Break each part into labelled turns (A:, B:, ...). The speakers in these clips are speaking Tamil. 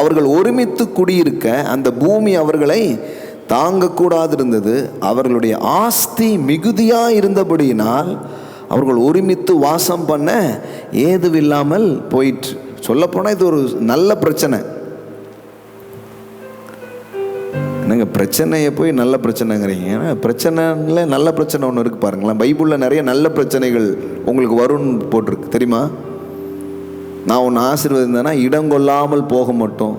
A: அவர்கள் ஒருமித்து குடியிருக்க அந்த பூமி அவர்களை தாங்கக்கூடாது இருந்தது அவர்களுடைய ஆஸ்தி மிகுதியாக இருந்தபடியினால் அவர்கள் ஒருமித்து வாசம் பண்ண ஏதுவில்லாமல் போயிற்று. சொல்லப்போனால் இது ஒரு நல்ல பிரச்சனை. என்னங்க பிரச்சனையை போய் நல்ல பிரச்சனைங்கிறீங்க. ஏன்னா பிரச்சனைல நல்ல பிரச்சனை ஒன்று இருக்குது பாருங்களேன். பைபிளில் நிறைய நல்ல பிரச்சனைகள் உங்களுக்கு வரும்னு போட்டிருக்கு. தெரியுமா? நான் ஒன்று ஆசீர்வதிந்தேன்னா இடம் கொள்ளாமல் போக மாட்டோம்.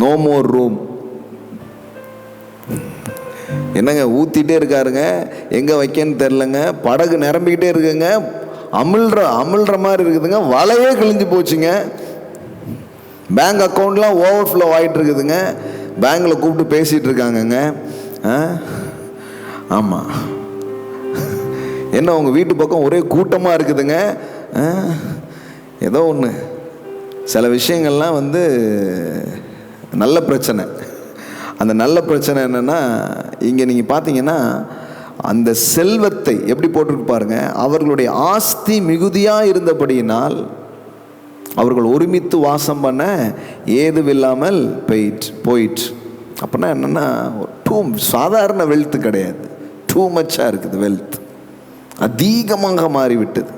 A: நோ மோர் ரூம் என்னங்க ஊற்றிட்டே இருக்காருங்க. எங்கே வைக்கன்னு தெரிலங்க படகு நிரம்பிக்கிட்டே இருக்குங்க. அமிழ்ற அமிழ்ற மாதிரி இருக்குதுங்க. வலையே கிழிஞ்சு போச்சுங்க. பேங்க் அக்கௌண்ட்லாம் ஓவர்ஃப்ளோ ஆகிட்டு இருக்குதுங்க. பேங்க்கில் கூப்பிட்டு பேசிகிட்டு இருக்காங்கங்க. ஆமாம் என்ன உங்கள் வீட்டு பக்கம் ஒரே கூட்டமாக இருக்குதுங்க. ஏதோ ஒன்று சில விஷயங்கள்லாம் வந்து நல்ல பிரச்சனை. அந்த நல்ல பிரச்சனை என்னென்னா இங்கே நீங்கள் பார்த்தீங்கன்னா அந்த செல்வத்தை எப்படி போட்டிருக்கு பாருங்க. அவர்களுடைய ஆஸ்தி மிகுதியாக இருந்தபடியினால் அவர்கள் ஒருமித்து வாசம் பண்ண ஏதுவில்லாமல் போயிட்டு போயிட்டு அப்படின்னா என்னென்னா டூ சாதாரண வெல்த்து கிடையாது. டூ மச்சாக இருக்குது வெல்த் அதிகமாக மாறிவிட்டது.